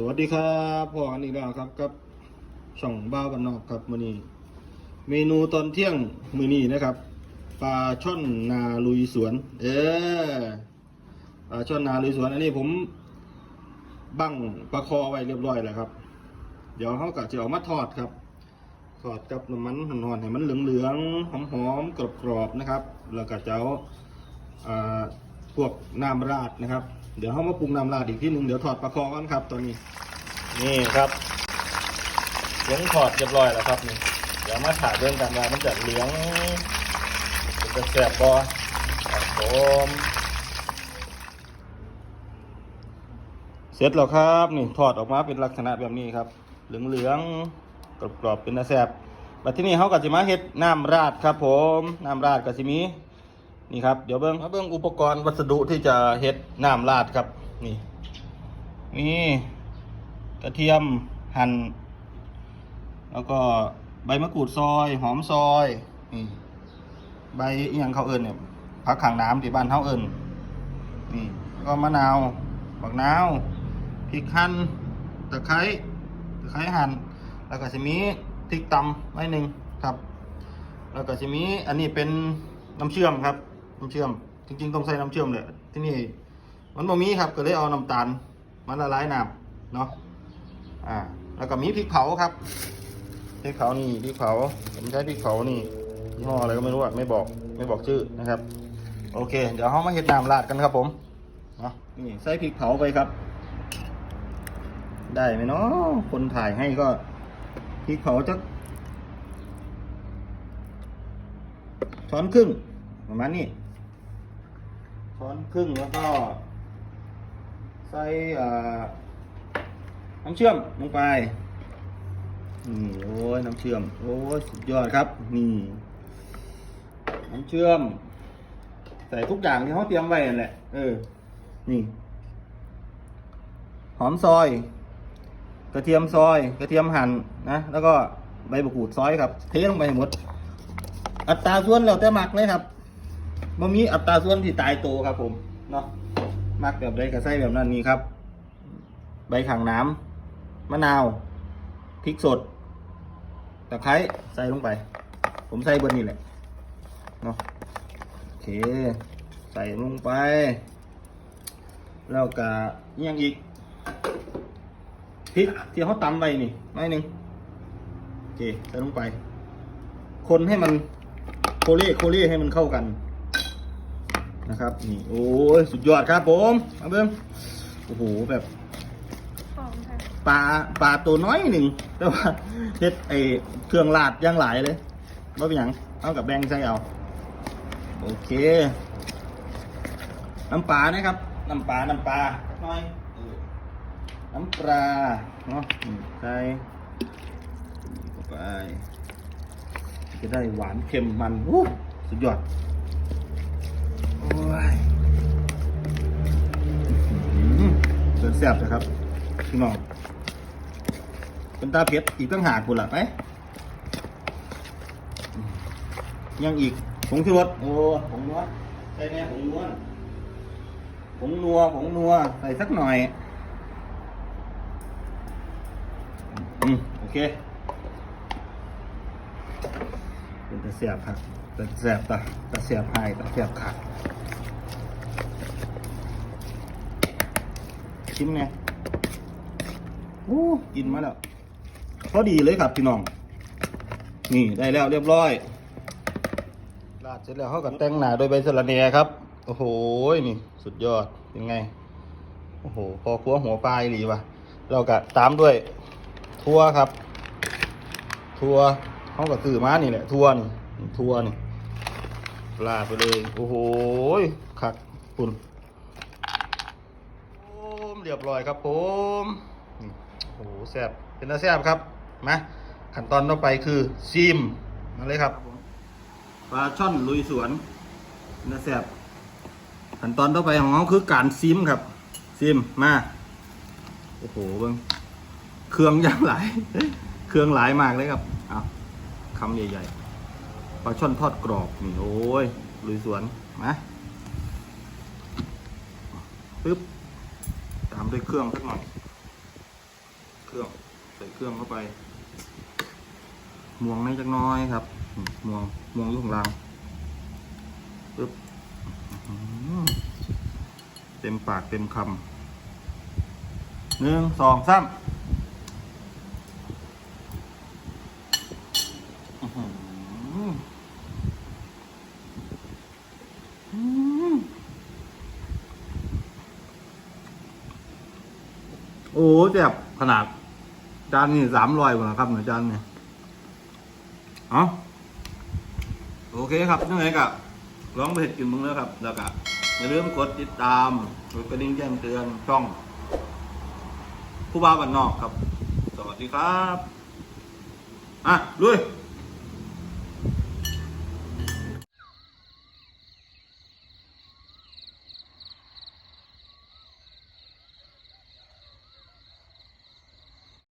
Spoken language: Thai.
สวัสดีครับพ่อกันอีกแล้วครับกับช่องบ้าวันนอกครับมื้อนี้ เมนูตอนเที่ยงมื้อนี้นะครับปลาช่อนนาลุยสวน เออปลาช่อนนาลุยสวน อันนี้ผมบั้งปลาคอไว้เรียบร้อยแล้วครับ เดี๋ยวเขาก็จะเอามาทอดครับทอดกับน้ำมันหอนๆให้มันเหลืองๆหอมๆกรอบๆนะครับ แล้วก็จะเอาอ่าพวกน้ำราดนะครับ เดี๋ยวเขามาปรุงน้ำราดอีกที่หนึ่งเดี๋ยวถอดปลาคอกันครับตอนนี้ นี่ครับเหลืองถอดเรียบร้อยแล้วครับนี่เดี๋ยวมาถ่ายเรื่องกันว่ามันจะเหลืองมันจะแสบบอครับผมเสร็จแล้วครับนี่ถอดออกมาเป็นลักษณะแบบนี้ครับ เหลืองๆกรอบๆเป็นตาแสบบัดที่นี่เขาก็จะมาเฮ็ดน้ำราดครับ ผมน้ำราดก็สิมี นี่ครับเดี๋ยวเบิ้งมาเบิ้งอุปกรณ์วัสดุที่จะเฮ็ดน้ำราดครับ นี่นี่กระเทียมหั่นแล้วก็ใบมะกรูดซอย หอมซอยนี่ใบอหยังเขาเอิญเนี่ยผักขางน้ำที่บ้านเขาเอิญนี่แล้วก็มะนาวบักนาวพริกหั่นตะไคร้ตะไคร้หั่นแล้วก็จะมีพริกตำไว้หนึ่งครับ แล้วก็จะมีอันนี้เป็นน้ำเชื่อมครับ น้ำเชื่อม จริง ๆ ต้องใส่น้ำเชื่อมเลยที่นี่มันบ่มีครับก็เลยเอาน้ำตาลมาละลายน้ำเนาะอ่า แล้วก็มีพริกเผาครับพริกเผานี่พริกเผาผมใช้พริกเผานี่ยี่ห้ออะไรก็ไม่รู้อะไม่บอกไม่บอกชื่อนะครับ โอเค เดี๋ยวเรามาเห็ดน้ำราดกันครับผมเนาะนี่ใส่พริกเผาไปครับ ได้ไหมเนาะคนถ่ายให้ก็พริกเผาจักช้อนครึ่งประมาณนี้ ช้อนครึ่งแล้วก็ ใส่น้ำเชื่อมลงไปนี่โอ้ยน้ำเชื่อม โอ้ยสุดยอดครับนี่น้ำเชื่อม ใส่ทุกอย่างที่เขาเตรียมไว้นั่นแหละ เออ นี่ หอมซอย กระเทียมซอย กระเทียมหั่นนะ แล้วก็ใบมะกรูดซอยครับ เทลงไปหมด อัตราส่วนแล้วแต่มักเลยครับ บ่มีอัตราส่วนที่ตายโตครับผมเนาะมักแบบใดก็ใส่แบบนั้นนี่ครับ ใบขังน้ำมะนาวพริกสดตะไคร้ใส่ลงไป ผมใส่เบนนี่แหละเนาะโอเค ใส่ลงไป แล้วก็ยังอีกพริกที่เขาตำไว้นี่ไม่หนึ่งโอเคใส่ลงไป คนให้มันโคเล่โคเล่ให้มันเข้ากัน นะครับ นี่โอ้ยสุดยอดครับผมมาเบิ้งโอ้โหแบบหอมค่ะปลาปลาตัวน้อยหนึ่งแต่ว่าเฮ็ดไอเครื่องลาดย่างหลายเลยว่าเป็นหยังเอากับแบงค์ใส่เอา โอเค น้ำปลานะครับ น้ำปลา น้ำปลาน้อยเออน้ำปลาเนาะอืมใส่เข้าไป จะได้หวานเค็มมันวู้สุดยอด โอ้ยอื้อหือเดินแซ่บนะครับพี่น้องเป็นตาเพชรอีกตั้งหากคุณล่ะไปยังอีกผงชูรสโอ้ผงนัวใส่แน่ผงนัวผงนัวผงนัวใส่สักหน่อยอืมโอเคเป็นตาเสียบครับตาเสียบตาตาเสียบให้ตาเสียบขาด ชิมไงโอ้กินมาแล้วพอดีเลยครับพี่น้อง นี่ได้แล้วเรียบร้อยราดเสร็จแล้วเขากับแต่งหนาโดยใบสะระเนียครับ โอ้โหนี่ สุดยอดเป็นไง โอ้โห พอครัวหัวปลายหรีวะเราก็ตามด้วยทั่วครับ ทั่วเขาก็ซื้อมานี่แหละทั่วนี่ทั่วนี่ลาดไปเลย โอ้โหขัดปุ่น เรียบร้อยครับผมโอ้โหแซ่บเป็นตาแซ่บครับมาขั้นตอนต่อไปคือซีมมาเลยครับปลาช่อนลุยสวนนตาแซ่บขั้นตอนต่อไปของเขาคือการซิมครับ ซิมมาโอ้โหเบิ้งเครื่องย่างหลาย เครื่องหลายมากเลยครับเอาคำใหญ่ๆปลาช่อนทอดกรอบนี่โอ้ยลุยสวนมาปึ๊บ ด้วยเครื่องสักหน่อย เครื่องใส่เครื่องเข้าไปม่วงในจักน้อยครับม่วงม่วงอยู่ข้างรังปึ๊บเต็มปากเต็มคำหนึ่งสองสามอื้อหืออืมโอ้เจ็บขนาด จานนี่สามร้อยกว่าครับหนึ่งจานเนี่ยเอาโอเคครับยังไงกับลองเผ็ดกินมึงแล้วครับ แล้วก็อย่าลืมกดติดตามกดกระดิ่งแจ้งเตือนช่อง ผู้บ้าบันนอกครับ สวัสดีครับ อะลุย